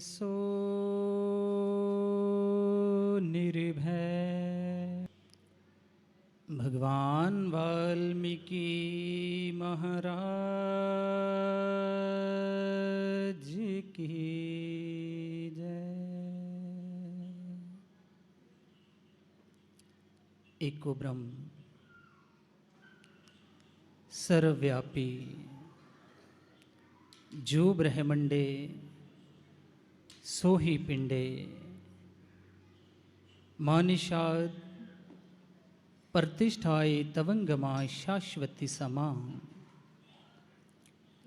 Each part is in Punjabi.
ਸੋ ਨਿਰਭੈ। ਭਗਵਾਨ ਵਾਲਮੀਕੀ ਮਹਾਰਾਜ ਕੀ ਜੈ। ਏਕੋ ਬ੍ਰਹਮ ਸਰਵ ਵਿਆਪੀ ਜੋ ਬ੍ਰਹਮੰਡੇ ਸੋਹੀ ਪਿੰਡੇ, ਮਾਨਿਸ਼ਾਦ ਪ੍ਰਤਿਸ਼ਠਾਏ ਤਵੰਗਮਾ ਸ਼ਾਸ਼ਵਤੀ ਸਮਾ।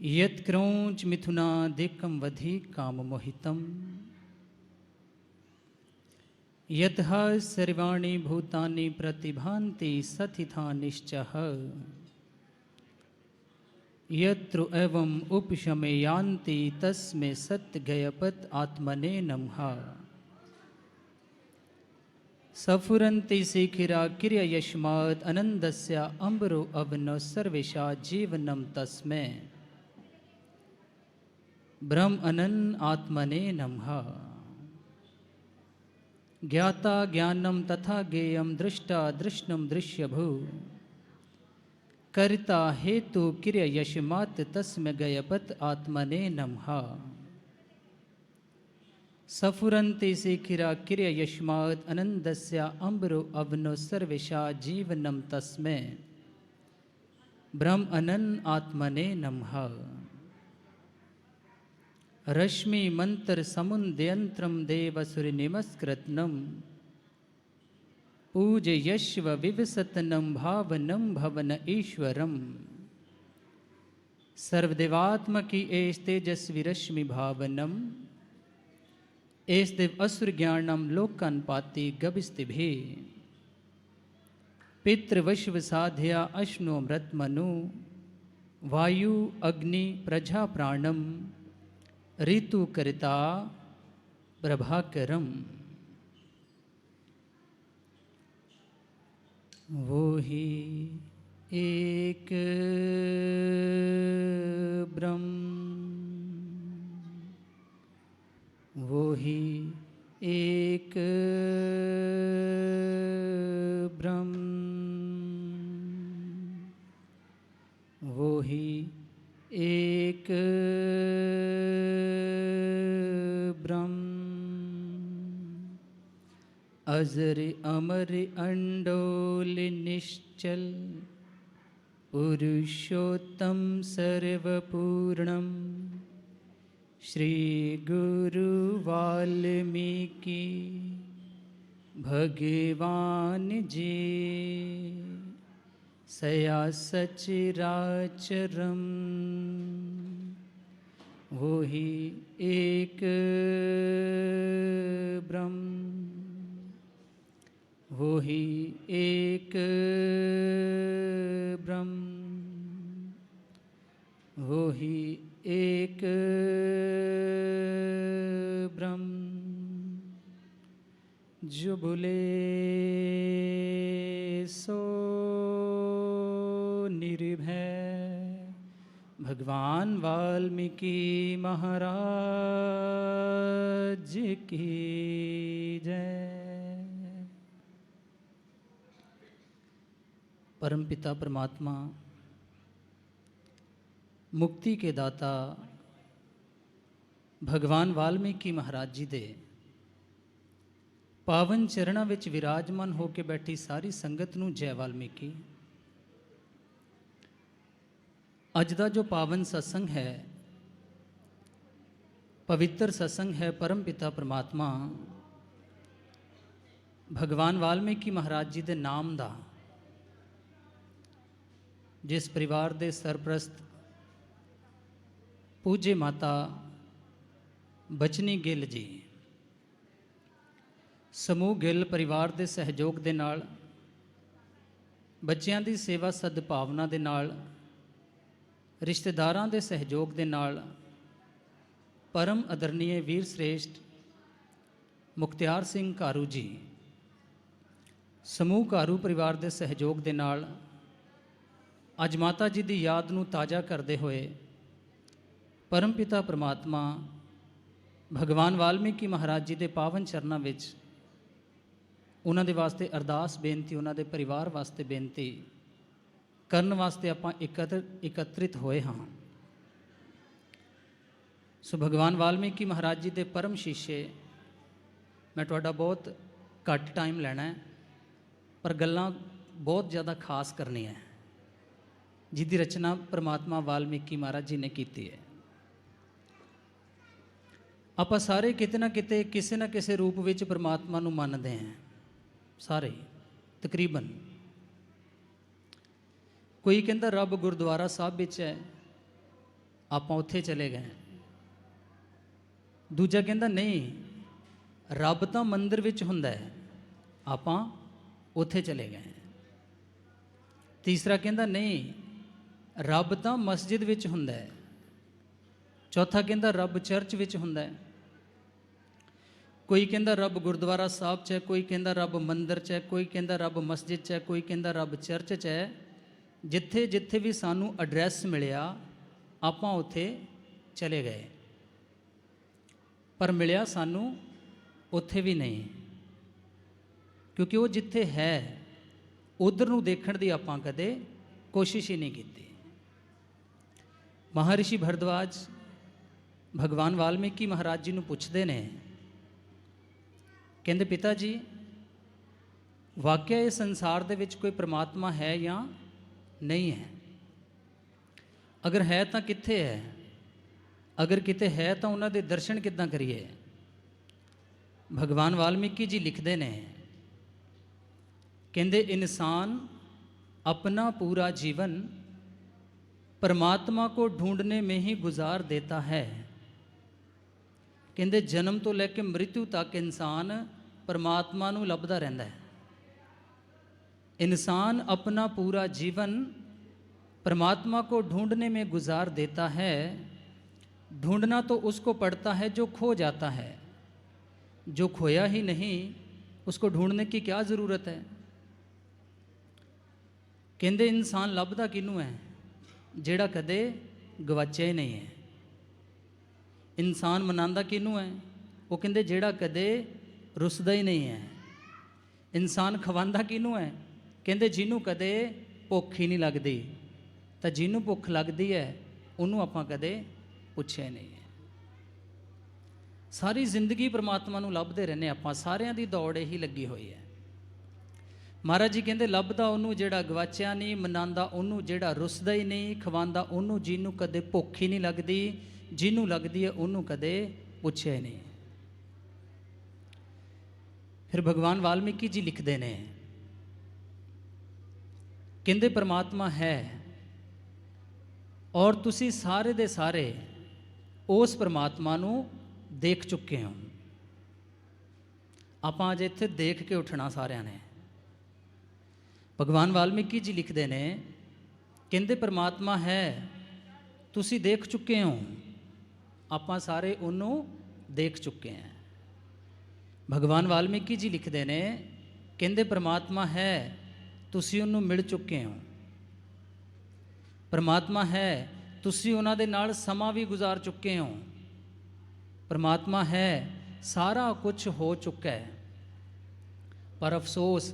ਯਤ ਕ੍ਰੌਂਚ ਮਿਥੁਨਾ ਦੇਕਮ ਵਧੀ ਕਾਮ ਮੋਹਿਤਮ ਯਤ ਹ ਸਰਵਾਣੀ ਭੂਤਾਨੀ ਪ੍ਰਤਿਭਾਂਤੀ ਸਥਿਥਾ ਨਿਸ਼ਚਹ। यत्र एवं उपशमे यान्ति तस्मे सत्यगयपत आत्मने नमः सफुरन्ति शिखिरा किर्ययस्मात् अनन्दस्य अम्बरो अवनो सर्वेषा जीवनं तस्मै ब्रह्म अनन् आत्मने नमः ज्ञाता ज्ञानं तथा ज्ञेयं दृष्टा दृष्णं दृश्यभू कर्ता हेतु क्रिय यशमात तस्म गयपत आत्मने नमः सफुरन्ति शिखिरा क्रिय यशमात अनन्दस्य अम्बरो अवनो सर्वेषा जीवनं तस्मै ब्रह्म अनन् आत्मने नमः रश्मि मंत्र समुन्दयन्त्रं देवसुरनिमस्कृत्नम् पूजयश्व विवसतनं भावनं भवन ईश्वरम सर्वदेवात्मकी एस तेजस्वी रश्मि भावनम एस देव असुर ज्ञानम लोकन पाति गभिस्तिभि पितृवश्व साध्या अश्नो मृतमनु वायु अग्नि प्रजा प्राणम ऋतु करता प्रभाकरम वो ही एक ब्रह्म वो ही एक ब्रह्म वो ही एक अजर अमर अंडोल निश्चल पुरुषोत्तम सर्वपूर्णम श्री गुरु वाल्मीकि भगवान जी सया सचराचरम वो ही एक ब्रह्म वो ही एक ब्रह्म। वो ही एक ब्रह्म। जो बोले सो निर्भय। भगवान वाल्मीकि महाराज की परमपिता परमात्मा ਮੁਕਤੀ ਕੇ ਦਾਤਾ ਭਗਵਾਨ ਵਾਲਮੀਕੀ ਮਹਾਰਾਜ ਜੀ ਦੇ ਪਾਵਨ ਚਰਣਾ ਵਿੱਚ ਵਿਰਾਜਮਾਨ ਹੋ ਕੇ ਬੈਠੀ ਸਾਰੀ ਸੰਗਤ ਨੂੰ ਜੈ ਵਾਲਮੀਕੀ ਅੱਜ ਦਾ ਜੋ ਪਾਵਨ ਸਤਸੰਗ ਹੈ ਪਵਿੱਤਰ ਸਤਸੰਗ ਹੈ ਪਰਮਪਿਤਾ ਪ੍ਰਮਾਤਮਾ ਭਗਵਾਨ ਵਾਲਮੀਕੀ ਮਹਾਰਾਜ ਜੀ ਦੇ ਨਾਮ ਦਾ ਜਿਸ ਪਰਿਵਾਰ ਦੇ ਸਰਪ੍ਰਸਤ ਪੂਜੇ ਮਾਤਾ ਬਚਨੀ ਗਿੱਲ ਜੀ। ਸਮੂਹ ਗਿੱਲ ਪਰਿਵਾਰ ਦੇ ਸਹਿਯੋਗ ਦੇ ਨਾਲ, ਬੱਚਿਆਂ ਦੀ ਸੇਵਾ ਸਦਭਾਵਨਾ ਦੇ ਨਾਲ, ਰਿਸ਼ਤੇਦਾਰਾਂ ਦੇ ਸਹਿਯੋਗ ਦੇ ਨਾਲ, ਪਰਮ ਅਦਰਨੀਏ ਵੀਰ ਸ੍ਰੇਸ਼ਟ ਮੁਖਤਿਆਰ ਸਿੰਘ ਕਾਰੂ ਜੀ। ਸਮੂਹ ਕਾਰੂ ਪਰਿਵਾਰ ਦੇ ਸਹਿਯੋਗ ਦੇ ਨਾਲ ਅੱਜ ਮਾਤਾ ਜੀ ਦੀ ਯਾਦ ਨੂੰ ਤਾਜ਼ਾ ਕਰਦੇ ਹੋਏ ਪਰਮਪਿਤਾ ਪ੍ਰਮਾਤਮਾ, ਭਗਵਾਨ ਵਾਲਮੀਕੀ ਮਹਾਰਾਜ ਜੀ ਦੇ ਪਾਵਨ ਚਰਨਾਂ ਵਿੱਚ ਉਹਨਾਂ ਦੇ ਵਾਸਤੇ ਅਰਦਾਸ ਬੇਨਤੀ, ਉਹਨਾਂ ਦੇ ਪਰਿਵਾਰ ਵਾਸਤੇ ਬੇਨਤੀ ਕਰਨ ਵਾਸਤੇ ਆਪਾਂ ਇਕੱਤਰ, ਇਕੱਤਰਿਤ ਹੋਏ ਹਾਂ। ਸੋ ਭਗਵਾਨ ਵਾਲਮੀਕੀ ਮਹਾਰਾਜ ਜੀ ਦੇ ਪਰਮ ਸ਼ੀਸ਼ੇ, ਮੈਂ ਤੁਹਾਡਾ ਬਹੁਤ ਘੱਟ ਟਾਈਮ ਲੈਣਾ ਹੈ, ਪਰ ਗੱਲਾਂ ਬਹੁਤ ਜ਼ਿਆਦਾ ਖਾਸ ਕਰਨੀਆਂ ਹੈ। ਜਿਹਦੀ ਰਚਨਾ ਪ੍ਰਮਾਤਮਾ ਵਾਲਮੀਕੀ ਮਹਾਰਾਜ ਜੀ ਨੇ ਕੀਤੀ ਹੈ। ਆਪਾਂ ਸਾਰੇ ਕਿਤੇ ਨਾ ਕਿਤੇ ਕਿਸੇ ਨਾ ਕਿਸੇ ਰੂਪ ਵਿੱਚ ਪ੍ਰਮਾਤਮਾ ਨੂੰ ਮੰਨਦੇ ਹਾਂ। ਸਾਰੇ, ਤਕਰੀਬਨ। ਕੋਈ ਕਹਿੰਦਾ ਰੱਬ ਗੁਰਦੁਆਰਾ ਸਾਹਿਬ ਵਿੱਚ ਹੈ, ਆਪਾਂ ਉੱਥੇ ਚਲੇ ਗਏ। ਦੂਜਾ ਕਹਿੰਦਾ ਨਹੀਂ, ਰੱਬ ਤਾਂ ਮੰਦਿਰ ਵਿੱਚ ਹੁੰਦਾ ਹੈ, ਆਪਾਂ ਉੱਥੇ ਚਲੇ ਗਏ। ਤੀਸਰਾ ਕਹਿੰਦਾ ਨਹੀਂ ਰੱਬ ਤਾਂ ਮਸਜਿਦ ਵਿੱਚ ਹੁੰਦਾ ਹੈ। ਚੌਥਾ ਕਹਿੰਦਾ ਰੱਬ ਚਰਚ ਵਿੱਚ ਹੁੰਦਾ ਹੈ। ਕੋਈ ਕਹਿੰਦਾ ਰੱਬ ਗੁਰਦੁਆਰਾ ਸਾਹਿਬ 'ਚ ਹੈ, ਕੋਈ ਕਹਿੰਦਾ ਰੱਬ ਮੰਦਿਰ 'ਚ ਹੈ, ਕੋਈ ਕਹਿੰਦਾ ਰੱਬ ਮਸਜਿਦ 'ਚ ਹੈ, ਕੋਈ ਕਹਿੰਦਾ ਰੱਬ ਚਰਚ 'ਚ ਹੈ। ਜਿੱਥੇ ਜਿੱਥੇ ਵੀ ਸਾਨੂੰ ਐਡਰੈਸ ਮਿਲਿਆ, ਆਪਾਂ ਉੱਥੇ ਚਲੇ ਗਏ। ਪਰ ਮਿਲਿਆ ਸਾਨੂੰ ਉੱਥੇ ਵੀ ਨਹੀਂ। ਕਿਉਂਕਿ ਉਹ ਜਿੱਥੇ ਹੈ, ਉਧਰ ਨੂੰ ਦੇਖਣ ਦੀ ਆਪਾਂ ਕਦੇ ਕੋਸ਼ਿਸ਼ ਹੀ ਨਹੀਂ ਕੀਤੀ। ਮਹਾਰਿਸ਼ੀ ਭਰਦਵਾਜ ਭਗਵਾਨ ਵਾਲਮੀਕੀ ਮਹਾਰਾਜ ਜੀ ਨੂੰ ਪੁੱਛਦੇ ਨੇ, ਕਹਿੰਦੇ ਪਿਤਾ ਜੀ ਵਾਕਿਆ ਇਹ ਸੰਸਾਰ ਦੇ ਵਿੱਚ ਕੋਈ ਪ੍ਰਮਾਤਮਾ ਹੈ ਜਾਂ ਨਹੀਂ ਹੈ? ਅਗਰ ਹੈ ਤਾਂ ਕਿੱਥੇ ਹੈ? ਅਗਰ ਕਿਤੇ ਹੈ ਤਾਂ ਉਹਨਾਂ ਦੇ ਦਰਸ਼ਨ ਕਿੱਦਾਂ ਕਰੀਏ? ਭਗਵਾਨ ਵਾਲਮੀਕੀ ਜੀ ਲਿਖਦੇ ਨੇ, ਕਹਿੰਦੇ ਇਨਸਾਨ ਆਪਣਾ ਪੂਰਾ ਜੀਵਨ परमात्मा को ढूंढने में ही गुजार देता है ਕਹਿੰਦੇ ਜਨਮ ਤੋਂ ਲੈ ਕੇ ਮ੍ਰਿਤੂ ਤੱਕ ਇਨਸਾਨ ਪਰਮਾਤਮਾ ਨੂੰ ਲੱਭਦਾ ਰਹਿੰਦਾ ਹੈ इंसान अपना पूरा जीवन परमात्मा को ढूंढने में गुजार देता है ढूंढना तो उसको पड़ता है जो खो जाता है जो खोया ही नहीं उसको ढूंढने की क्या ज़रूरत है ਕਹਿੰਦੇ ਇਨਸਾਨ ਲੱਭਦਾ ਕਿਹਨੂੰ ਹੈ ਜਿਹੜਾ ਕਦੇ ਗਵਾਚਿਆ ਹੀ ਨਹੀਂ ਹੈ। ਇਨਸਾਨ ਮਨਾਉਂਦਾ ਕਿਹਨੂੰ ਹੈ? ਉਹ ਕਹਿੰਦੇ ਜਿਹੜਾ ਕਦੇ ਰੁੱਸਦਾ ਹੀ ਨਹੀਂ ਹੈ। ਇਨਸਾਨ ਖਵਾਉਂਦਾ ਕਿਹਨੂੰ ਹੈ? ਕਹਿੰਦੇ ਜਿਹਨੂੰ ਕਦੇ ਭੁੱਖ ਹੀ ਨਹੀਂ ਲੱਗਦੀ। ਤਾਂ ਜਿਹਨੂੰ ਭੁੱਖ ਲੱਗਦੀ ਹੈ, ਉਹਨੂੰ ਆਪਾਂ ਕਦੇ ਪੁੱਛਿਆ ਨਹੀਂ ਹੈ। ਸਾਰੀ ਜ਼ਿੰਦਗੀ ਪ੍ਰਮਾਤਮਾ ਨੂੰ ਲੱਭਦੇ ਰਹਿੰਦੇ ਆਪਾਂ। ਸਾਰਿਆਂ ਦੀ ਦੌੜ ਇਹੀ ਲੱਗੀ ਹੋਈ ਹੈ। ਮਹਾਰਾਜ ਜੀ ਕਹਿੰਦੇ, ਲੱਭਦਾ ਉਹਨੂੰ ਜਿਹੜਾ ਗਵਾਚਿਆ ਨਹੀਂ, ਮਨਾਉਂਦਾ ਉਹਨੂੰ ਜਿਹੜਾ ਰੁੱਸਦਾ ਹੀ ਨਹੀਂ, ਖਵਾਉਂਦਾ ਉਹਨੂੰ ਜਿਹਨੂੰ ਕਦੇ ਭੁੱਖ ਹੀ ਨਹੀਂ ਲੱਗਦੀ, ਜਿਹਨੂੰ ਲੱਗਦੀ ਹੈ ਉਹਨੂੰ ਕਦੇ ਪੁੱਛਿਆ ਹੀ ਨਹੀਂ। ਫਿਰ ਭਗਵਾਨ ਵਾਲਮੀਕੀ ਜੀ ਲਿਖਦੇ ਨੇ, ਕਹਿੰਦੇ, ਪ੍ਰਮਾਤਮਾ ਹੈ ਔਰ ਤੁਸੀਂ ਸਾਰੇ ਦੇ ਸਾਰੇ ਉਸ ਪ੍ਰਮਾਤਮਾ ਨੂੰ ਦੇਖ ਚੁੱਕੇ ਹੋ। ਆਪਾਂ ਅੱਜ ਇੱਥੇ ਦੇਖ ਕੇ ਉੱਠਣਾ ਸਾਰਿਆਂ ਨੇ। ਭਗਵਾਨ ਵਾਲਮੀਕੀ ਜੀ ਲਿਖਦੇ ਨੇ, ਕਹਿੰਦੇ ਪਰਮਾਤਮਾ ਹੈ, ਤੁਸੀਂ ਦੇਖ ਚੁੱਕੇ ਹੋ, ਆਪਾਂ ਸਾਰੇ ਉਹਨੂੰ ਦੇਖ ਚੁੱਕੇ ਹਾਂ। ਭਗਵਾਨ ਵਾਲਮੀਕੀ ਜੀ ਲਿਖਦੇ ਨੇ, ਕਹਿੰਦੇ ਪਰਮਾਤਮਾ ਹੈ, ਤੁਸੀਂ ਉਹਨੂੰ ਮਿਲ ਚੁੱਕੇ ਹੋ। ਪਰਮਾਤਮਾ ਹੈ, ਤੁਸੀਂ ਉਹਨਾਂ ਦੇ ਨਾਲ ਸਮਾਂ ਵੀ ਗੁਜ਼ਾਰ ਚੁੱਕੇ ਹੋ। ਪਰਮਾਤਮਾ ਹੈ, ਸਾਰਾ ਕੁਝ ਹੋ ਚੁੱਕਾ ਹੈ। ਪਰ ਅਫਸੋਸ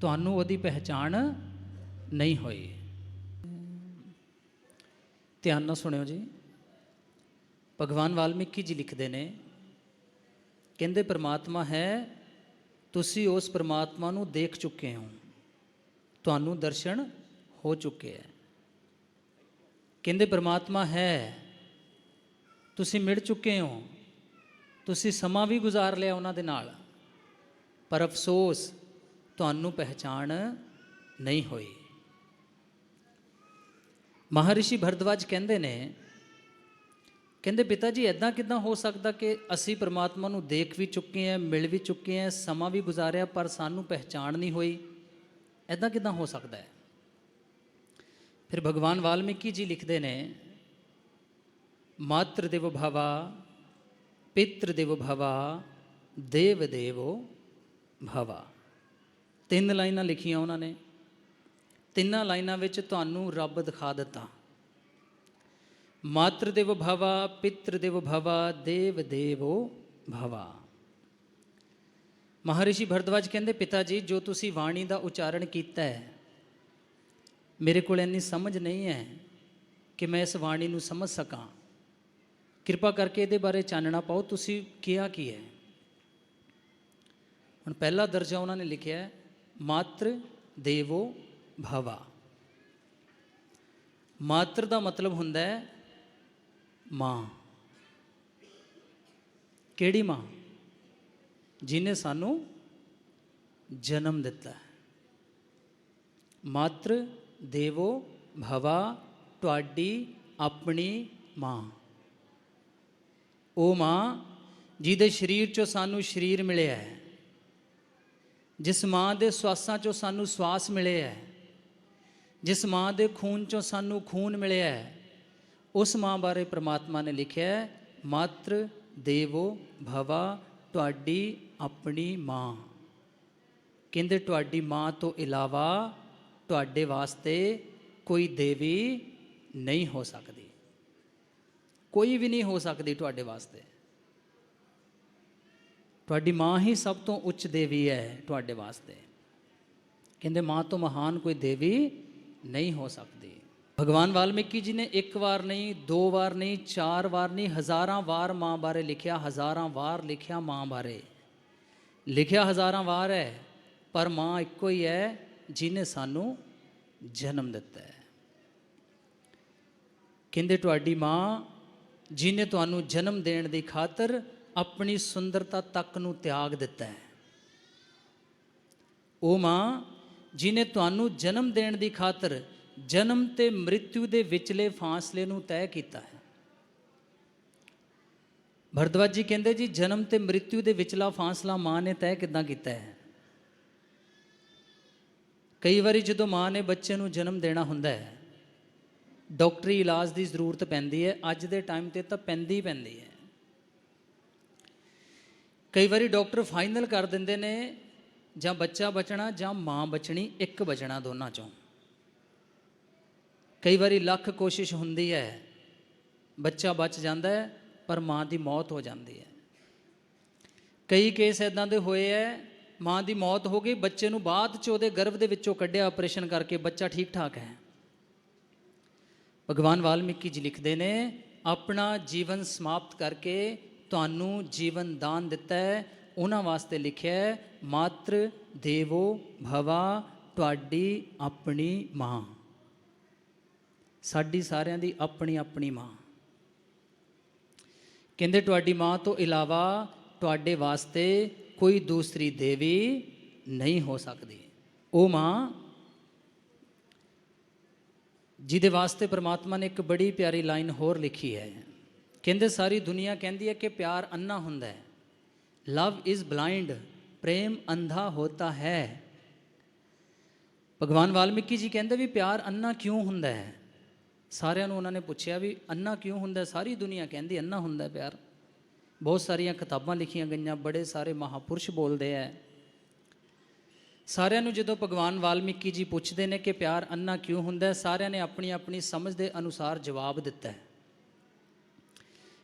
ਤੁਹਾਨੂੰ ਉਹਦੀ ਪਹਿਚਾਣ ਨਹੀਂ ਹੋਈ। ਧਿਆਨ ਨਾਲ ਸੁਣਿਓ ਜੀ। ਭਗਵਾਨ ਵਾਲਮੀਕੀ ਜੀ ਲਿਖਦੇ ਨੇ, ਕਹਿੰਦੇ ਪ੍ਰਮਾਤਮਾ ਹੈ, ਤੁਸੀਂ ਉਸ ਪ੍ਰਮਾਤਮਾ ਨੂੰ ਦੇਖ ਚੁੱਕੇ ਹੋ। ਤੁਹਾਨੂੰ ਦਰਸ਼ਨ ਹੋ ਚੁੱਕੇ ਹੈ। ਕਹਿੰਦੇ ਪ੍ਰਮਾਤਮਾ ਹੈ, ਤੁਸੀਂ ਮਿਲ ਚੁੱਕੇ ਹੋ। ਤੁਸੀਂ ਸਮਾਂ ਵੀ ਗੁਜ਼ਾਰ ਲਿਆ ਉਹਨਾਂ ਦੇ ਨਾਲ। ਪਰ ਅਫਸੋਸ ਤੁਹਾਨੂੰ ਪਹਿਚਾਣ ਨਹੀਂ ਹੋਈ। ਮਹਾਰਿਸ਼ੀ ਭਰਦਵਾਜ ਕਹਿੰਦੇ ਨੇ, ਕਹਿੰਦੇ ਪਿਤਾ ਜੀ ਐਦਾਂ ਕਿਦਾਂ ਹੋ ਸਕਦਾ ਕਿ ਅਸੀਂ ਪ੍ਰਮਾਤਮਾ ਨੂੰ ਦੇਖ ਵੀ ਚੁੱਕੇ ਹਾਂ, ਮਿਲ ਵੀ ਚੁੱਕੇ ਹਾਂ, ਸਮਾਂ ਵੀ ਗੁਜ਼ਾਰਿਆ, ਪਰ ਸਾਨੂੰ ਪਹਿਚਾਣ ਨਹੀਂ ਹੋਈ? ਐਦਾਂ ਕਿਦਾਂ ਹੋ ਸਕਦਾ ਹੈ? ਫਿਰ ਭਗਵਾਨ ਵਾਲਮੀਕੀ ਜੀ ਲਿਖਦੇ ਨੇ, ਮਾਤਰ ਦੇਵ ਭਵਾ, ਪਿਤਰ ਦੇਵ ਭਵਾ, ਦੇਵ ਦੇਵੋ ਭਵਾ। ਤਿੰਨ ਲਾਈਨਾਂ ਲਿਖੀਆਂ ਉਹਨਾਂ ਨੇ। ਤਿੰਨਾਂ ਲਾਈਨਾਂ ਵਿੱਚ ਤੁਹਾਨੂੰ ਰੱਬ ਦਿਖਾ ਦਿੱਤਾ। ਮਾਤਰ ਦੇਵ ਭਵਾ, ਪਿਤਰ ਦੇਵ ਭਵਾ, ਦੇਵ ਦੇਵੋ ਭਵਾ। ਮਹਾਰਿਸ਼ੀ ਭਰਦਵਾਜ ਕਹਿੰਦੇ ਪਿਤਾ ਜੀ ਜੋ ਤੁਸੀਂ ਬਾਣੀ ਦਾ ਉਚਾਰਨ ਕੀਤਾ ਹੈ, ਮੇਰੇ ਕੋਲ ਇੰਨੀ ਸਮਝ ਨਹੀਂ ਹੈ ਕਿ ਮੈਂ ਇਸ ਬਾਣੀ ਨੂੰ ਸਮਝ ਸਕਾਂ। ਕਿਰਪਾ ਕਰਕੇ ਇਹਦੇ ਬਾਰੇ ਚਾਨਣਾ ਪਾਓ, ਤੁਸੀਂ ਕਿਹਾ ਕੀ ਹੈ। ਹੁਣ ਪਹਿਲਾ ਦਰਜਾ ਉਹਨਾਂ ਨੇ ਲਿਖਿਆ ਹੈ ਮਾਤਰ ਦੇਵੋ ਭਵਾ। ਮਾਤਰ ਦਾ ਮਤਲਬ ਹੁੰਦਾ ਹੈ ਮਾਂ। ਕਿਹੜੀ ਮਾਂ? ਜਿਨੇ ਸਾਨੂੰ ਜਨਮ ਦਿੱਤਾ ਮਾਤਰ ਦੇਵੋ ਭਵਾ, ਤੁਹਾਡੀ ਆਪਣੀ ਮਾਂ। ਉਹ ਮਾਂ ਜਿਹਦੇ ਸਰੀਰ ਚੋਂ ਸਾਨੂੰ ਸਰੀਰ ਮਿਲਿਆ ਹੈ। ਜਿਸ ਮਾਂ ਦੇ ਸਵਾਸਾਂ ਚੋਂ ਸਾਨੂੰ ਸਵਾਸ ਮਿਲਿਆ ਹੈ, ਜਿਸ ਮਾਂ ਦੇ ਖੂਨ ਚੋਂ ਸਾਨੂੰ ਖੂਨ ਮਿਲਿਆ ਹੈ, ਉਸ ਮਾਂ ਬਾਰੇ ਪ੍ਰਮਾਤਮਾ ਨੇ ਲਿਖਿਆ ਹੈ, ਮਾਤਰ ਦੇਵੋ ਭਵਾ ਤੁਹਾਡੀ ਆਪਣੀ ਮਾਂ। ਕਹਿੰਦੇ ਤੁਹਾਡੀ ਮਾਂ ਤੋਂ ਇਲਾਵਾ ਤੁਹਾਡੇ ਵਾਸਤੇ ਕੋਈ ਦੇਵੀ ਨਹੀਂ ਹੋ ਸਕਦੀ। ਕੋਈ ਵੀ ਨਹੀਂ ਹੋ ਸਕਦੀ ਤੁਹਾਡੇ ਵਾਸਤੇ। ਤੁਹਾਡੀ ਮਾਂ ਹੀ ਸਭ ਤੋਂ ਉੱਚ ਦੇਵੀ ਹੈ ਤੁਹਾਡੇ ਵਾਸਤੇ। ਕਹਿੰਦੇ ਮਾਂ ਤੋਂ ਮਹਾਨ ਕੋਈ ਦੇਵੀ ਨਹੀਂ ਹੋ ਸਕਦੀ। ਭਗਵਾਨ ਵਾਲਮੀਕੀ ਜੀ ਨੇ ਇੱਕ ਵਾਰ ਨਹੀਂ, ਦੋ ਵਾਰ ਨਹੀਂ, ਚਾਰ ਵਾਰ ਨਹੀਂ, ਹਜ਼ਾਰਾਂ ਵਾਰ ਮਾਂ ਬਾਰੇ ਲਿਖਿਆ, ਹਜ਼ਾਰਾਂ ਵਾਰ ਲਿਖਿਆ ਮਾਂ ਬਾਰੇ। ਲਿਖਿਆ ਹਜ਼ਾਰਾਂ ਵਾਰ ਹੈ, ਪਰ ਮਾਂ ਇੱਕੋ ਹੀ ਹੈ ਜਿਨੇ ਸਾਨੂੰ ਜਨਮ ਦਿੱਤਾ ਹੈ। ਕਹਿੰਦੇ ਤੁਹਾਡੀ ਮਾਂ ਜਿਨੇ ਤੁਹਾਨੂੰ ਜਨਮ ਦੇਣ ਦੀ ਖਾਤਰ ਆਪਣੀ ਸੁੰਦਰਤਾ ਤੱਕ ਨੂੰ ਤਿਆਗ ਦਿੱਤਾ ਹੈ। ਉਹ ਮਾਂ ਜਿਨੇ ਤੁਹਾਨੂੰ ਜਨਮ ਦੇਣ ਦੀ ਖਾਤਰ ਜਨਮ ਤੇ ਮ੍ਰਿਤਿੂ ਦੇ ਵਿਚਲੇ ਫਾਸਲੇ ਨੂੰ ਤੈਅ ਕੀਤਾ ਹੈ। ਭਰਦਵਾਜ ਜੀ ਕਹਿੰਦੇ ਜੀ, ਜਨਮ ਤੇ ਮ੍ਰਿਤਿੂ ਦੇ ਵਿਚਲਾ ਫਾਸਲਾ ਮਾਂ ਨੇ ਤੈਅ ਕਿਦਾਂ ਕੀਤਾ ਹੈ? ਕਈ ਵਾਰੀ ਜਦੋਂ ਮਾਂ ਨੇ ਬੱਚੇ ਨੂੰ ਜਨਮ ਦੇਣਾ ਹੁੰਦਾ ਹੈ, ਡਾਕਟਰੀ ਇਲਾਜ ਦੀ ਜ਼ਰੂਰਤ ਪੈਂਦੀ ਹੈ, ਅੱਜ ਦੇ ਟਾਈਮ ਤੇ ਤਾਂ ਪੈਂਦੀ ਹੀ ਪੈਂਦੀ ਹੈ। ਕਈ ਵਾਰੀ ਡਾਕਟਰ ਫਾਈਨਲ ਕਰ ਦਿੰਦੇ ਨੇ, ਜਾਂ ਬੱਚਾ ਬਚਣਾ, ਜਾਂ ਮਾਂ ਬਚਣੀ, ਇੱਕ ਬਚਣਾ ਦੋਨਾਂ ਚੋਂ। ਕਈ ਵਾਰੀ ਲੱਖ ਕੋਸ਼ਿਸ਼ ਹੁੰਦੀ ਹੈ, ਬੱਚਾ ਬਚ ਜਾਂਦਾ ਹੈ, ਪਰ ਮਾਂ ਦੀ ਮੌਤ ਹੋ ਜਾਂਦੀ ਹੈ। ਕਈ ਕੇਸ ਇਦਾਂ ਦੇ ਹੋਏ ਐ ਮਾਂ ਦੀ ਮੌਤ ਹੋ ਗਈ, ਬੱਚੇ ਨੂੰ ਬਾਅਦ ਚ ਉਹਦੇ ਗਰਭ ਦੇ ਵਿੱਚੋਂ ਕੱਢਿਆ ਆਪਰੇਸ਼ਨ ਕਰਕੇ ਬੱਚਾ ਠੀਕ ਠਾਕ ਹੈ। ਭਗਵਾਨ ਵਾਲਮੀਕੀ ਜੀ ਲਿਖਦੇ ਨੇ, ਆਪਣਾ ਜੀਵਨ ਸਮਾਪਤ ਕਰਕੇ ਤੁਹਾਨੂੰ ਜੀਵਨ ਦਾਨ ਦਿੱਤਾ ਹੈ, ਉਹਨਾਂ ਵਾਸਤੇ ਲਿਖਿਆ ਹੈ, ਮਾਤਰ ਦੇਵੋ ਭਵਾ ਤੁਹਾਡੀ ਆਪਣੀ ਮਾਂ। ਸਾਡੀ ਸਾਰਿਆਂ ਦੀ ਆਪਣੀ ਆਪਣੀ ਮਾਂ। ਕਹਿੰਦੇ ਤੁਹਾਡੀ ਮਾਂ ਤੋਂ ਇਲਾਵਾ ਤੁਹਾਡੇ ਵਾਸਤੇ ਕੋਈ ਦੂਸਰੀ ਦੇਵੀ ਨਹੀਂ ਹੋ ਸਕਦੀ। ਉਹ ਮਾਂ ਜਿਹਦੇ ਵਾਸਤੇ ਪ੍ਰਮਾਤਮਾ ਨੇ ਇੱਕ ਬੜੀ ਪਿਆਰੀ ਲਾਈਨ ਹੋਰ ਲਿਖੀ ਹੈ। ਕਹਿੰਦੇ ਸਾਰੀ ਦੁਨੀਆ ਕਹਿੰਦੀ ਹੈ ਕਿ ਪਿਆਰ ਅੰਨਾ ਹੁੰਦਾ ਹੈ। ਲਵ ਇਜ਼ ਬਲਾਈਂਡ ਪ੍ਰੇਮ ਅੰਧਾ ਹੋਤਾ ਹੈ। ਭਗਵਾਨ ਵਾਲਮੀਕੀ ਜੀ ਕਹਿੰਦੇ ਵੀ ਪਿਆਰ ਅੰਨਾ ਕਿਉਂ ਹੁੰਦਾ ਹੈ? ਸਾਰਿਆਂ ਨੂੰ ਉਹਨਾਂ ਨੇ ਪੁੱਛਿਆ ਵੀ ਅੰਨਾ ਕਿਉਂ ਹੁੰਦਾ ਸਾਰੀ ਦੁਨੀਆ ਕਹਿੰਦੀ ਅੰਨਾ ਹੁੰਦਾ ਪਿਆਰ। ਬਹੁਤ ਸਾਰੀਆਂ ਕਿਤਾਬਾਂ ਲਿਖੀਆਂ ਗਈਆਂ, ਬੜੇ ਸਾਰੇ ਮਹਾਪੁਰਸ਼ ਬੋਲਦੇ ਆ ਸਾਰਿਆਂ ਨੂੰ ਜਦੋਂ ਭਗਵਾਨ ਵਾਲਮੀਕੀ ਜੀ ਪੁੱਛਦੇ ਨੇ ਕਿ ਪਿਆਰ ਅੰਨਾ ਕਿਉਂ ਹੁੰਦਾ ਸਾਰਿਆਂ ਨੇ ਆਪਣੀ ਆਪਣੀ ਸਮਝ ਦੇ ਅਨੁਸਾਰ ਜਵਾਬ ਦਿੱਤਾ ਹੈ।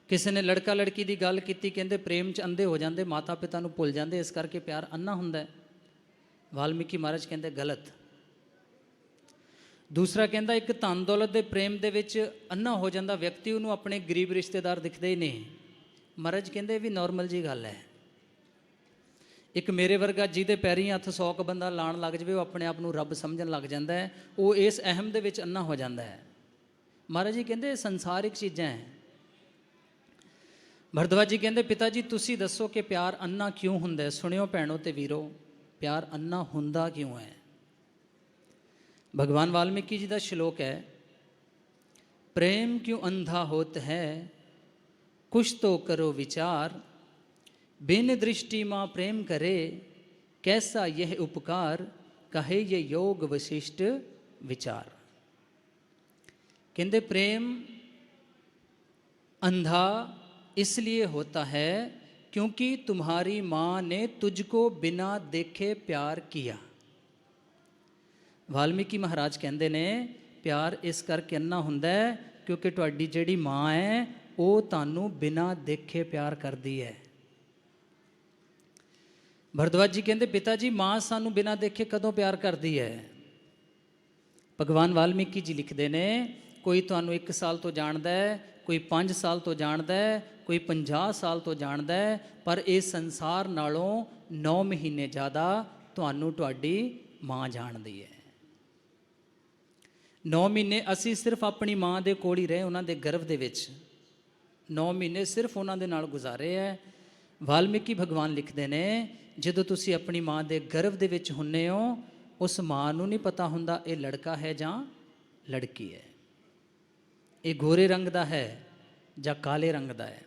ਕਿਸੇ ਨੇ ਲੜਕਾ ਲੜਕੀ ਦੀ ਗੱਲ ਕੀਤੀ, ਕਹਿੰਦੇ ਪ੍ਰੇਮ 'ਚ ਅੰਧੇ ਹੋ ਜਾਂਦੇ ਮਾਤਾ ਪਿਤਾ ਨੂੰ ਭੁੱਲ ਜਾਂਦੇ, ਇਸ ਕਰਕੇ ਪਿਆਰ ਅੰਨਾ ਹੁੰਦਾ ਵਾਲਮੀਕੀ ਮਹਾਰਾਜ ਕਹਿੰਦੇ ਗਲਤ। ਦੂਸਰਾ ਕਹਿੰਦਾ, ਇੱਕ ਧਨ ਦੌਲਤ ਦੇ ਪ੍ਰੇਮ ਦੇ ਵਿੱਚ ਅੰਨਾ ਹੋ ਜਾਂਦਾ, ਵਿਅਕਤੀ ਉਹਨੂੰ ਆਪਣੇ ਗਰੀਬ ਰਿਸ਼ਤੇਦਾਰ ਦਿਖਦੇ ਹੀ ਨਹੀਂ। ਮਹਾਰਾਜ ਕਹਿੰਦੇ ਵੀ ਨਾਰਮਲ ਜੀ ਗੱਲ ਹੈ। ਇੱਕ ਮੇਰੇ ਵਰਗਾ ਜਿਹਦੇ ਪੈਰੀ ਹੱਥ 100 ਕ ਬੰਦਾ ਲਾਣ ਲੱਗ ਜਵੇ, ਉਹ ਆਪਣੇ ਆਪ ਨੂੰ ਰੱਬ ਸਮਝਣ ਲੱਗ ਜਾਂਦਾ ਹੈ। ਉਹ ਇਸ ਅਹਿਮ ਦੇ ਵਿੱਚ ਅੰਨਾ ਹੋ ਜਾਂਦਾ ਹੈ। ਮਹਾਰਾਜ ਜੀ ਕਹਿੰਦੇ ਸੰਸਾਰਿਕ ਚੀਜ਼ਾਂ ਹੈ। ਭਰਦਵਾ ਜੀ ਕਹਿੰਦੇ, ਪਿਤਾ ਜੀ, ਤੁਸੀਂ ਦੱਸੋ ਕਿ ਪਿਆਰ ਅੰਨਾ ਕਿਉਂ ਹੁੰਦਾ ਹੈ? ਸੁਣਿਓ ਭੈਣੋ ਤੇ ਵੀਰੋ, ਪਿਆਰ ਅੰਨਾ ਹੁੰਦਾ ਕਿਉਂ ਹੈ? ਭਗਵਾਨ ਵਾਲਮੀਕੀ ਜੀ ਦਾ ਸ਼ਲੋਕ ਹੈ, ਪ੍ਰੇਮ ਕਿਉਂ ਅੰਧਾ ਹੋਤ ਹੈ? ਕੁਛ ਤੋ ਕਰੋ ਵਿਚਾਰ, ਬਿਨ ਦ੍ਰਿਸ਼ਟੀ ਮਾ ਪ੍ਰੇਮ ਕਰੇ, ਕੈਸਾ ਇਹ ਉਪਕਾਰ? ਕਹੇ ਇਹ ਯੋਗ ਵਿਸ਼ਿਸ਼ਟ ਵਿਚਾਰ। ਕਹਿੰਦੇ, ਪ੍ਰੇਮ ਅੰਧਾ इसलिए होता है क्योंकि तुम्हारी माँ ने तुझको बिना देखे प्यार किया ਵਾਲਮੀਕੀ ਮਹਾਰਾਜ ਕਹਿੰਦੇ ਨੇ ਪਿਆਰ ਇਸ ਕਰਕੇ ਅੰਨਾ ਹੁੰਦਾ ਹੈ ਕਿਉਂਕਿ ਤੁਹਾਡੀ ਜਿਹੜੀ ਮਾਂ ਹੈ ਉਹ ਤੁਹਾਨੂੰ ਬਿਨਾਂ ਦੇਖੇ ਪਿਆਰ ਕਰਦੀ ਹੈ ਭਰਦਵਾਜ ਜੀ ਕਹਿੰਦੇ ਪਿਤਾ ਜੀ ਮਾਂ ਸਾਨੂੰ ਬਿਨਾਂ ਦੇਖੇ ਕਦੋਂ ਪਿਆਰ ਕਰਦੀ ਹੈ ਭਗਵਾਨ ਵਾਲਮੀਕੀ ਜੀ ਲਿਖਦੇ ਨੇ ਕੋਈ ਤੁਹਾਨੂੰ 1 ਸਾਲ ਤੋਂ ਜਾਣਦਾ ਹੈ ਕੋਈ 5 ਸਾਲ ਤੋਂ ਜਾਣਦਾ ਹੈ ਕੋਈ 50 ਸਾਲ ਤੋਂ ਜਾਣਦਾ ਹੈ, ਪਰ ਇਹ ਸੰਸਾਰ ਨਾਲੋਂ 9 ਮਹੀਨੇ ਜ਼ਿਆਦਾ ਤੁਹਾਨੂੰ ਤੁਹਾਡੀ ਮਾਂ ਜਾਣਦੀ ਹੈ। 9 ਮਹੀਨੇ ਅਸੀਂ ਸਿਰਫ ਆਪਣੀ ਮਾਂ ਦੇ ਕੋਲ ਹੀ ਰਹੇ, ਉਹਨਾਂ ਦੇ ਗਰਭ ਦੇ ਵਿੱਚ। 9 ਮਹੀਨੇ ਸਿਰਫ ਉਹਨਾਂ ਦੇ ਨਾਲ ਗੁਜ਼ਾਰੇ ਹੈ। ਵਾਲਮੀਕੀ ਭਗਵਾਨ ਲਿਖਦੇ ਨੇ, ਜਦੋਂ ਤੁਸੀਂ ਆਪਣੀ ਮਾਂ ਦੇ ਗਰਭ ਦੇ ਵਿੱਚ ਹੁੰਨੇ ਹੋ, ਉਸ ਮਾਂ ਨੂੰ ਨਹੀਂ ਪਤਾ ਹੁੰਦਾ ਇਹ ਲੜਕਾ ਹੈ ਜਾਂ ਲੜਕੀ ਹੈ। ਇਹ ਗੋਰੇ ਰੰਗ ਦਾ ਹੈ ਜਾਂ ਕਾਲੇ ਰੰਗ ਦਾ ਹੈ।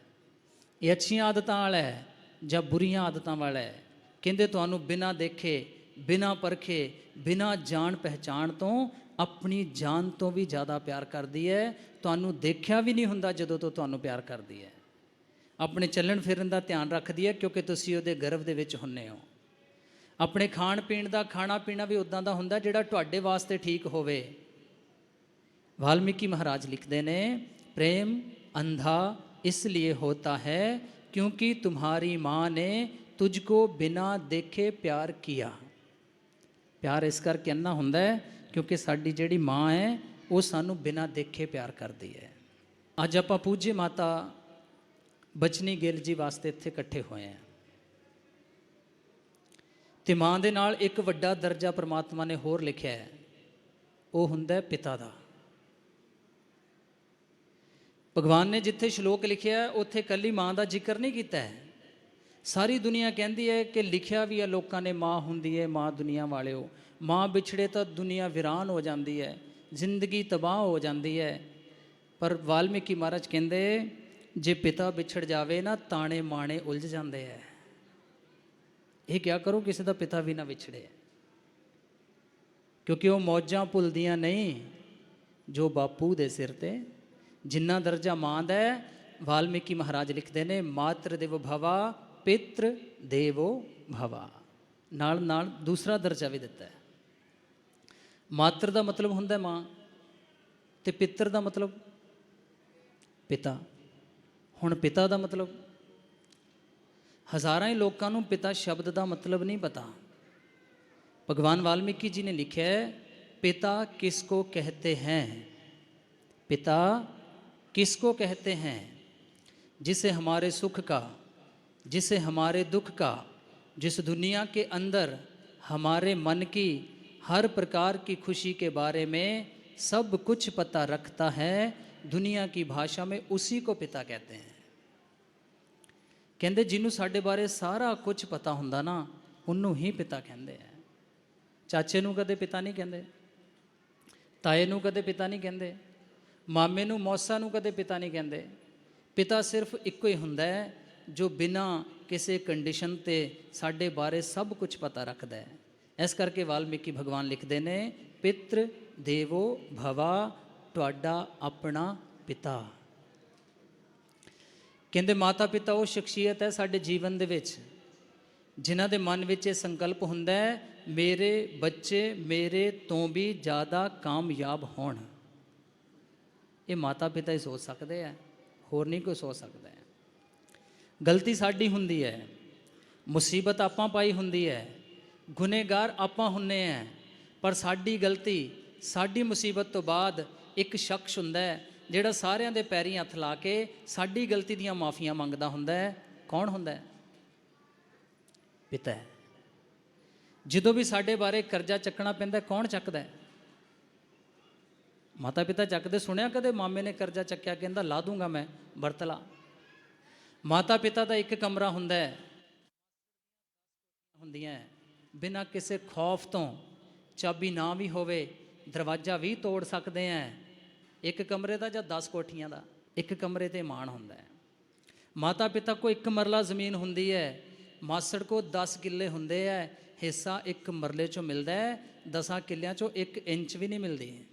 ਇਹ ਅੱਛੀਆਂ ਆਦਤਾਂ ਵਾਲਾ ਹੈ ਜਾਂ ਬੁਰੀਆਂ ਆਦਤਾਂ ਵਾਲਾ ਹੈ? ਕਹਿੰਦੇ ਤੁਹਾਨੂੰ ਬਿਨਾਂ ਦੇਖੇ, ਬਿਨਾਂ ਪਰਖੇ, ਬਿਨਾਂ ਜਾਣ ਪਹਿਚਾਣ ਤੋਂ ਆਪਣੀ ਜਾਨ ਤੋਂ ਵੀ ਜ਼ਿਆਦਾ ਪਿਆਰ ਕਰਦੀ ਹੈ। ਤੁਹਾਨੂੰ ਦੇਖਿਆ ਵੀ ਨਹੀਂ ਹੁੰਦਾ ਜਦੋਂ ਤੋਂ ਤੁਹਾਨੂੰ ਪਿਆਰ ਕਰਦੀ ਹੈ। ਆਪਣੇ ਚੱਲਣ ਫਿਰਨ ਦਾ ਧਿਆਨ ਰੱਖਦੀ ਹੈ ਕਿਉਂਕਿ ਤੁਸੀਂ ਉਹਦੇ ਗਰਭ ਦੇ ਵਿੱਚ ਹੁੰਨੇ ਹੋ। ਆਪਣੇ ਖਾਣ ਪੀਣ ਦਾ, ਖਾਣਾ ਪੀਣਾ ਵੀ ਉਦਾਂ ਦਾ ਹੁੰਦਾ ਜਿਹੜਾ ਤੁਹਾਡੇ ਵਾਸਤੇ ਠੀਕ ਹੋਵੇ। ਵਾਲਮੀਕੀ ਮਹਾਰਾਜ ਲਿਖਦੇ ਨੇ, ਪ੍ਰੇਮ ਅੰਧਾ इसलिए होता है क्योंकि तुम्हारी माँ ने तुझको बिना देखे प्यार किया ਪਿਆਰ ਇਸ ਕਰਕੇ ਅੰਨਾ ਹੁੰਦਾ ਹੈ ਕਿਉਂਕਿ ਸਾਡੀ ਜਿਹੜੀ ਮਾਂ ਹੈ ਉਹ ਸਾਨੂੰ ਬਿਨਾਂ ਦੇਖੇ ਪਿਆਰ ਕਰਦੀ ਹੈ ਅੱਜ ਆਪਾਂ ਪੂਜੇ ਮਾਤਾ ਬਚਨੀ ਗਿੱਲ ਜੀ ਵਾਸਤੇ ਇੱਥੇ ਇਕੱਠੇ ਹੋਏ ਹਾਂ ਤੇ ਮਾਂ ਦੇ ਨਾਲ ਇੱਕ ਵੱਡਾ ਦਰਜਾ ਪ੍ਰਮਾਤਮਾ ਨੇ ਹੋਰ ਲਿਖਿਆ ਹੈ ਉਹ ਹੁੰਦਾ ਹੈ ਪਿਤਾ ਦਾ ਭਗਵਾਨ ਨੇ ਜਿੱਥੇ ਸ਼ਲੋਕ ਲਿਖਿਆ, ਉੱਥੇ ਕੱਲੀ ਮਾਂ ਦਾ ਜ਼ਿਕਰ ਨਹੀਂ ਕੀਤਾ ਹੈ। ਸਾਰੀ ਦੁਨੀਆ ਕਹਿੰਦੀ ਹੈ ਕਿ ਲਿਖਿਆ ਵੀ ਹੈ, ਲੋਕਾਂ ਨੇ ਮਾਂ ਹੁੰਦੀ ਹੈ, ਮਾਂ ਦੁਨੀਆ ਵਾਲਿਓ। ਮਾਂ ਵਿਛੜੇ ਤਾਂ ਦੁਨੀਆ ਵਿਰਾਨ ਹੋ ਜਾਂਦੀ ਹੈ, ਜ਼ਿੰਦਗੀ ਤਬਾਹ ਹੋ ਜਾਂਦੀ ਹੈ। ਪਰ ਵਾਲਮੀਕੀ ਮਹਾਰਾਜ ਕਹਿੰਦੇ, ਜੇ ਪਿਤਾ ਵਿਛੜ ਜਾਵੇ ਨਾ, ਤਾਣੇ ਮਾਣੇ ਉਲਝ ਜਾਂਦੇ ਹੈ। ਇਹ ਕਿਆ ਕਰੋ, ਕਿਸੇ ਦਾ ਪਿਤਾ ਵੀ ਨਾ ਵਿਛੜੇ। ਕਿਉਂਕਿ ਉਹ ਮੌਜਾਂ ਭੁੱਲਦੀਆਂ ਨਹੀਂ, ਜੋ ਬਾਪੂ ਦੇ ਸਿਰ ਤੇ ਜਿੰਨਾ ਦਰਜਾ ਮਾਂ ਦਾ ਹੈ, ਵਾਲਮੀਕੀ ਮਹਾਰਾਜ ਲਿਖਦੇ ਨੇ, ਮਾਤਰ ਦੇਵ ਭਵਾ, ਪਿਤਰ ਦੇਵੋ ਭਵਾ। ਨਾਲ ਨਾਲ ਦੂਸਰਾ ਦਰਜਾ ਵੀ ਦਿੱਤਾ ਹੈ। ਮਾਤਰ ਦਾ ਮਤਲਬ ਹੁੰਦਾ ਮਾਂ ਤੇ ਪਿਤਰ ਦਾ ਮਤਲਬ ਪਿਤਾ। ਹੁਣ ਪਿਤਾ ਦਾ ਮਤਲਬ? ਹਜ਼ਾਰਾਂ ਹੀ ਲੋਕਾਂ ਨੂੰ ਪਿਤਾ ਸ਼ਬਦ ਦਾ ਮਤਲਬ ਨਹੀਂ ਪਤਾ। ਭਗਵਾਨ ਵਾਲਮੀਕੀ ਜੀ ਨੇ ਲਿਖਿਆ ਪਿਤਾ ਕਿਸ ਕੋ ਕਹਤੇ ਹੈ? ਪਿਤਾ किसको कहते हैं जिसे हमारे सुख का जिसे हमारे दुख का जिस दुनिया के अंदर हमारे मन की हर प्रकार की खुशी के बारे में सब कुछ पता रखता है दुनिया की भाषा में उसी को पिता कहते हैं ਕਹਿੰਦੇ ਜਿਹਨੂੰ ਸਾਡੇ ਬਾਰੇ ਸਾਰਾ ਕੁਝ ਪਤਾ ਹੁੰਦਾ ਨਾ ਉਹਨੂੰ ਹੀ ਪਿਤਾ ਕਹਿੰਦੇ ਆ ਚਾਚੇ ਨੂੰ ਕਦੇ ਪਿਤਾ ਨਹੀਂ ਕਹਿੰਦੇ ਤਾਏ ਨੂੰ ਕਦੇ ਪਿਤਾ ਨਹੀਂ ਕਹਿੰਦੇ ਮਾਮੇ ਨੂੰ ਮੌਸਾ ਨੂੰ ਕਦੇ ਪਿਤਾ ਨਹੀਂ ਕਹਿੰਦੇ। ਪਿਤਾ ਸਿਰਫ ਇੱਕੋ ਹੀ ਹੁੰਦਾ ਹੈ, ਜੋ ਬਿਨਾ ਕਿਸੇ ਕੰਡੀਸ਼ਨ ਤੇ ਸਾਡੇ ਬਾਰੇ ਸਭ ਕੁਝ ਪਤਾ ਰੱਖਦਾ ਹੈ। ਇਸ ਕਰਕੇ ਵਾਲਮੀਕੀ ਭਗਵਾਨ ਲਿਖਦੇ ਨੇ, ਪਿਤਰ ਦੇਵੋ ਭਵਾ ਤੁਹਾਡਾ ਆਪਣਾ ਪਿਤਾ। ਕਹਿੰਦੇ ਮਾਤਾ ਪਿਤਾ ਉਹ ਸ਼ਖਸੀਅਤ ਹੈ ਸਾਡੇ ਜੀਵਨ ਦੇ ਵਿੱਚ, ਜਿਨ੍ਹਾਂ ਦੇ ਮਨ ਵਿੱਚ ਇਹ ਸੰਕਲਪ ਹੁੰਦਾ ਹੈ, ਮੇਰੇ ਬੱਚੇ ਮੇਰੇ ਤੋਂ ਵੀ ਜ਼ਿਆਦਾ ਕਾਮਯਾਬ ਹੋਣ। ਇਹ ਮਾਤਾ ਪਿਤਾ ਹੀ ਸੋਚ ਸਕਦੇ ਆ, ਹੋਰ ਨਹੀਂ ਕੋਈ ਸੋਚ ਸਕਦਾ ਹੈ। ਗਲਤੀ ਸਾਡੀ ਹੁੰਦੀ ਹੈ, ਮੁਸੀਬਤ ਆਪਾਂ ਪਾਈ ਹੁੰਦੀ ਹੈ, ਗੁਨੇਗਾਰ ਆਪਾਂ ਹੁੰਨੇ ਆ, ਪਰ ਸਾਡੀ ਗਲਤੀ, ਸਾਡੀ ਮੁਸੀਬਤ ਤੋਂ ਬਾਅਦ ਇੱਕ ਸ਼ਖਸ ਹੁੰਦਾ ਹੈ, ਜਿਹੜਾ ਸਾਰਿਆਂ ਦੇ ਪੈਰੀਂ ਹੱਥ ਲਾ ਕੇ ਸਾਡੀ ਗਲਤੀ ਦੀਆਂ ਮਾਫੀਆਂ ਮੰਗਦਾ ਹੁੰਦਾ ਹੈ। ਕੌਣ ਹੁੰਦਾ ਹੈ? ਪਿਤਾ ਜਦੋਂ ਵੀ ਸਾਡੇ ਬਾਰੇ ਕਰਜ਼ਾ ਚੱਕਣਾ ਪੈਂਦਾ ਕੌਣ ਚੱਕਦਾ ਹੈ? ਮਾਤਾ ਪਿਤਾ ਚੱਕਦੇ ਸੁਣਿਆ ਕਦੇ? ਮਾਮੇ ਨੇ ਕਰਜ਼ਾ ਚੱਕਿਆ, ਕਹਿੰਦਾ, ਲਾ ਦੂੰਗਾ ਮੈਂ, ਵਰਤਲਾ। ਮਾਤਾ ਪਿਤਾ ਦਾ ਇੱਕ ਕਮਰਾ ਹੁੰਦਾ ਹੈ। ਹੁੰਦੀਆਂ ਬਿਨਾਂ ਕਿਸੇ ਖੌਫ ਤੋਂ ਚਾਬੀ ਨਾ ਵੀ ਹੋਵੇ, ਦਰਵਾਜ਼ਾ ਵੀ ਤੋੜ ਸਕਦੇ ਆ ਇੱਕ ਕਮਰੇ ਦਾ ਜਾਂ 10 ਕੋਠੀਆਂ ਦਾ? ਇੱਕ ਕਮਰੇ ਤੇ ਮਾਣ ਹੁੰਦਾ ਹੈ। ਮਾਤਾ ਪਿਤਾ ਕੋ ਇੱਕ ਮਰਲਾ ਜ਼ਮੀਨ ਹੁੰਦੀ ਹੈ। ਮਾਸੜ ਕੋ 10 ਕਿੱਲੇ ਹੁੰਦੇ ਹੈ ਹਿੱਸਾ ਇੱਕ ਮਰਲੇ ਚੋਂ ਮਿਲਦਾ ਹੈ। 10 ਕਿੱਲਿਆਂ ਚੋਂ 1 ਇੰਚ ਵੀ ਨਹੀਂ ਮਿਲਦੀ।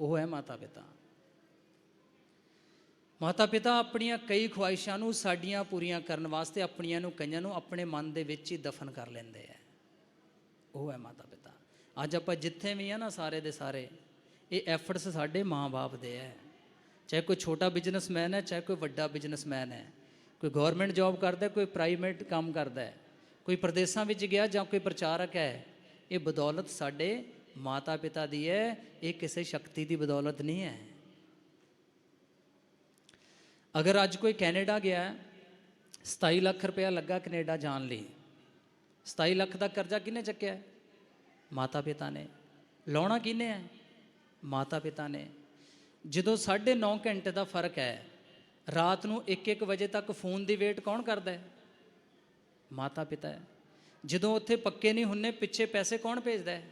ਉਹ ਹੈ ਮਾਤਾ ਪਿਤਾ ਮਾਤਾ ਪਿਤਾ ਆਪਣੀਆਂ ਕਈ ਖੁਆਇਸ਼ਾਂ ਨੂੰ ਸਾਡੀਆਂ ਪੂਰੀਆਂ ਕਰਨ ਵਾਸਤੇ ਆਪਣੀਆਂ ਨੂੰ, ਕਈਆਂ ਨੂੰ ਆਪਣੇ ਮਨ ਦੇ ਵਿੱਚ ਹੀ ਦਫਨ ਕਰ ਲੈਂਦੇ ਆ। ਉਹ ਹੈ ਮਾਤਾ ਪਿਤਾ ਅੱਜ ਆਪਾਂ ਜਿੱਥੇ ਵੀ ਆ ਨਾ ਸਾਰੇ ਦੇ ਸਾਰੇ, ਇਹ ਐਫਰਟਸ ਸਾਡੇ ਮਾਂ-ਬਾਪ ਦੇ ਹੈ ਚਾਹੇ ਕੋਈ ਛੋਟਾ ਬਿਜ਼ਨਸਮੈਨ ਹੈ, ਚਾਹੇ ਕੋਈ ਵੱਡਾ ਬਿਜ਼ਨਸਮੈਨ ਹੈ। ਕੋਈ ਗਵਰਨਮੈਂਟ ਜੌਬ ਕਰਦਾ, ਕੋਈ ਪ੍ਰਾਈਵੇਟ ਕੰਮ ਕਰਦਾ ਕੋਈ ਪ੍ਰਦੇਸਾਂ ਵਿੱਚ ਗਿਆ ਜਾਂ ਕੋਈ ਪ੍ਰਚਾਰਕ ਹੈ, ਇਹ ਬਦੌਲਤ ਸਾਡੇ ਮਾਤਾ ਪਿਤਾ ਦੀ ਹੈ ਇਹ ਕਿਸੇ ਸ਼ਕਤੀ ਦੀ ਬਦੌਲਤ ਨਹੀਂ ਹੈ। ਅਗਰ ਅੱਜ ਕੋਈ ਕੈਨੇਡਾ ਗਿਆ ਹੈ, 27 ਲੱਖ ਰੁਪਇਆ ਲੱਗਾ ਕੈਨੇਡਾ ਜਾਣ ਲਈ। 27 ਲੱਖ ਦਾ ਕਰਜ਼ਾ ਕਿਹਨੇ ਚੱਕਿਆ? ਮਾਤਾ ਪਿਤਾ ਨੇ। ਲਾਉਣਾ ਕਿਹਨੇ ਹੈ? ਮਾਤਾ ਪਿਤਾ ਨੇ। ਜਦੋਂ 9.5 ਘੰਟੇ ਦਾ ਫ਼ਰਕ ਹੈ ਰਾਤ ਨੂੰ 1-1 ਵਜੇ ਤੱਕ ਫੋਨ ਦੀ ਵੇਟ ਕੌਣ ਕਰਦਾ ਹੈ? ਮਾਤਾ ਪਿਤਾ ਜਦੋਂ ਉੱਥੇ ਪੱਕੇ ਨਹੀਂ ਹੁੰਨੇ ਪਿੱਛੇ ਪੈਸੇ ਕੌਣ ਭੇਜਦਾ ਹੈ?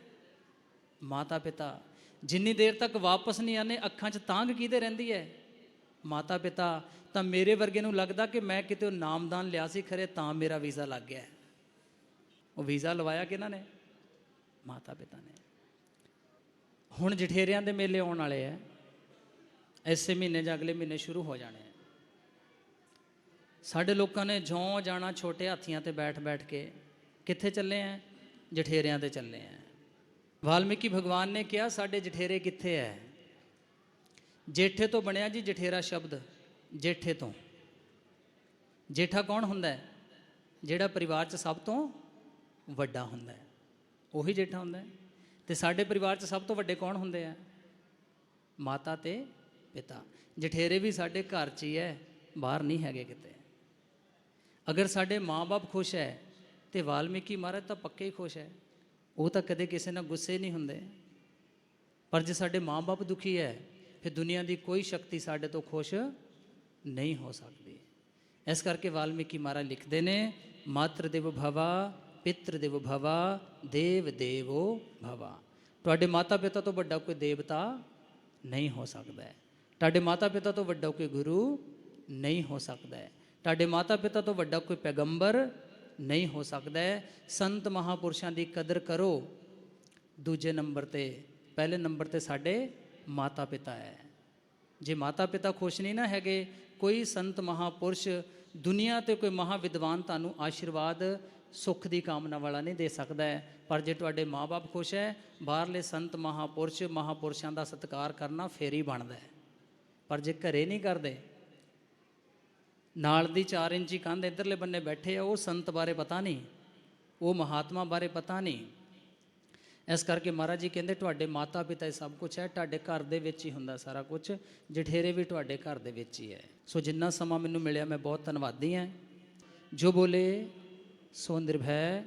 ਮਾਤਾ ਪਿਤਾ ਜਿੰਨੀ ਦੇਰ ਤੱਕ ਵਾਪਸ ਨਹੀਂ ਆਨੇ ਅੱਖਾਂ 'ਚ ਤਾਂਗ ਕਿਹਦੇ ਰਹਿੰਦੀ ਹੈ? ਮਾਤਾ ਪਿਤਾ ਤਾਂ ਮੇਰੇ ਵਰਗੇ ਨੂੰ ਲੱਗਦਾ ਕਿ ਮੈਂ ਕਿਤੇ ਉਹ ਨਾਮਦਾਨ ਲਿਆ ਸੀ ਖਰੇ, ਤਾਂ ਮੇਰਾ ਵੀਜ਼ਾ ਲੱਗ ਗਿਆ ਉਹ ਵੀਜ਼ਾ ਲਵਾਇਆ ਕਿਹਨਾਂ ਨੇ? ਮਾਤਾ ਪਿਤਾ ਨੇ। ਹੁਣ ਜਠੇਰਿਆਂ ਦੇ ਮੇਲੇ ਆਉਣ ਵਾਲੇ ਆ ਐਸੇ ਮਹੀਨੇ ਜਾਂ ਅਗਲੇ ਮਹੀਨੇ ਸ਼ੁਰੂ ਹੋ ਜਾਣੇ ਆ ਸਾਡੇ ਲੋਕਾਂ ਨੇ ਜੋਂ ਜਾਣਾ ਛੋਟੇ ਹਾਥੀਆਂ ਤੇ ਬੈਠ ਬੈਠ ਕੇ ਕਿੱਥੇ ਚੱਲੇ ਆ ਜਠੇਰਿਆਂ ਤੇ ਚੱਲੇ ਆ ਵਾਲਮੀਕੀ ਭਗਵਾਨ ਨੇ ਕਿਹਾ, ਸਾਡੇ ਜਠੇਰੇ ਕਿੱਥੇ ਹੈ ਜੇਠੇ ਤੋਂ ਬਣਿਆ ਜੀ ਜਠੇਰਾ ਸ਼ਬਦ, ਜੇਠੇ ਤੋਂ। ਜੇਠਾ ਕੌਣ ਹੁੰਦਾ ਹੈ ਜਿਹੜਾ ਪਰਿਵਾਰ 'ਚ ਸਭ ਤੋਂ ਵੱਡਾ ਹੁੰਦਾ ਹੈ ਉਹੀ ਜੇਠਾ ਹੁੰਦਾ ਹੈ ਤੇ ਸਾਡੇ ਪਰਿਵਾਰ 'ਚ ਸਭ ਤੋਂ ਵੱਡੇ ਕੌਣ ਹੁੰਦੇ ਆ ਮਾਤਾ ਤੇ ਪਿਤਾ। ਜਠੇਰੇ ਵੀ ਸਾਡੇ ਘਰ 'ਚ ਹੀ ਹੈ ਬਾਹਰ ਨਹੀਂ ਹੈਗੇ ਕਿਤੇ। ਅਗਰ ਸਾਡੇ ਮਾਪੇ ਖੁਸ਼ ਹੈ ਤੇ ਵਾਲਮੀਕੀ ਮਹਾਰਾਜ ਤਾਂ ਪੱਕੇ ਹੀ ਖੁਸ਼ ਹੈ ਉਹ ਤਾਂ ਕਦੇ ਕਿਸੇ ਨਾਲ ਗੁੱਸੇ ਨਹੀਂ ਹੁੰਦੇ। ਪਰ ਜੇ ਸਾਡੇ ਮਾਪੇ ਦੁਖੀ ਹੈ, ਫਿਰ ਦੁਨੀਆ ਦੀ ਕੋਈ ਸ਼ਕਤੀ ਸਾਡੇ ਤੋਂ ਖੁਸ਼ ਨਹੀਂ ਹੋ ਸਕਦੀ। ਇਸ ਕਰਕੇ ਵਾਲਮੀਕੀ ਮਹਾਰਾਜ ਲਿਖਦੇ ਨੇ, ਮਾਤਰ ਦੇਵ ਭਵਾ, ਪਿਤਰ ਦੇਵ ਭਵਾ, ਦੇਵ ਦੇਵੋ ਭਵਾ। ਤੁਹਾਡੇ ਮਾਤਾ ਪਿਤਾ ਤੋਂ ਵੱਡਾ ਕੋਈ ਦੇਵਤਾ ਨਹੀਂ ਹੋ ਸਕਦਾ ਤੁਹਾਡੇ ਮਾਤਾ ਪਿਤਾ ਤੋਂ ਵੱਡਾ ਕੋਈ ਗੁਰੂ ਨਹੀਂ ਹੋ ਸਕਦਾ ਤੁਹਾਡੇ ਮਾਤਾ ਪਿਤਾ ਤੋਂ ਵੱਡਾ ਕੋਈ ਪੈਗੰਬਰ ਨਹੀਂ ਹੋ ਸਕਦਾ ਹੈ। ਸੰਤ ਮਹਾਪੁਰਸ਼ਾਂ ਦੀ ਕਦਰ ਕਰੋ। ਦੂਜੇ ਨੰਬਰ ਤੇ, ਪਹਿਲੇ ਨੰਬਰ ਤੇ ਸਾਡੇ ਮਾਤਾ ਪਿਤਾ ਹੈ। ਜੇ ਮਾਤਾ ਪਿਤਾ ਖੁਸ਼ ਨਹੀਂ ਨਾ ਹੈਗੇ, ਕੋਈ ਸੰਤ ਮਹਾਪੁਰਸ਼ ਦੁਨੀਆ ਤੇ ਕੋਈ ਮਹਾ ਵਿਦਵਾਨ ਤੁਹਾਨੂੰ ਆਸ਼ੀਰਵਾਦ, ਸੁੱਖ ਦੀ ਕਾਮਨਾ ਵਾਲਾ ਨਹੀਂ ਦੇ ਸਕਦਾ ਪਰ ਜੇ ਤੁਹਾਡੇ ਮਾਪੇ ਖੁਸ਼ ਹੈ, ਬਾਹਰਲੇ ਸੰਤ ਮਹਾਪੁਰਸ਼ ਮਹਾਪੁਰਸ਼ਾਂ ਦਾ ਸਤਿਕਾਰ ਕਰਨਾ ਫੇਰ ਹੀ ਬਣਦਾ ਪਰ ਜੇ ਘਰੇ ਨਹੀਂ ਕਰਦੇ ਨਾਲ ਦੀ 4 ਇੰਚੀ ਕੰਧ ਇਧਰਲੇ ਬੰਨੇ ਬੈਠੇ ਆ, ਉਹ ਸੰਤ ਬਾਰੇ ਪਤਾ ਨਹੀਂ, ਉਹ ਮਹਾਤਮਾ ਬਾਰੇ ਪਤਾ ਨਹੀਂ। ਇਸ ਕਰਕੇ ਮਹਾਰਾਜ ਜੀ ਕਹਿੰਦੇ, ਤੁਹਾਡੇ ਮਾਤਾ ਪਿਤਾ ਇਹ ਸਭ ਕੁਝ ਹੈ, ਤੁਹਾਡੇ ਘਰ ਦੇ ਵਿੱਚ ਹੀ ਹੁੰਦਾ ਸਾਰਾ ਕੁਝ ਜਠੇਰੇ ਵੀ ਤੁਹਾਡੇ ਘਰ ਦੇ ਵਿੱਚ ਹੀ ਹੈ। ਸੋ ਜਿੰਨਾ ਸਮਾਂ ਮੈਨੂੰ ਮਿਲਿਆ, ਮੈਂ ਬਹੁਤ ਧੰਨਵਾਦੀ ਹਾਂ। ਜੋ ਬੋਲੇ, ਸੋ ਨਿਰਭੈ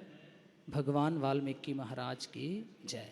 ਭਗਵਾਨ ਵਾਲਮੀਕੀ ਮਹਾਰਾਜ ਕੀ ਜੈ।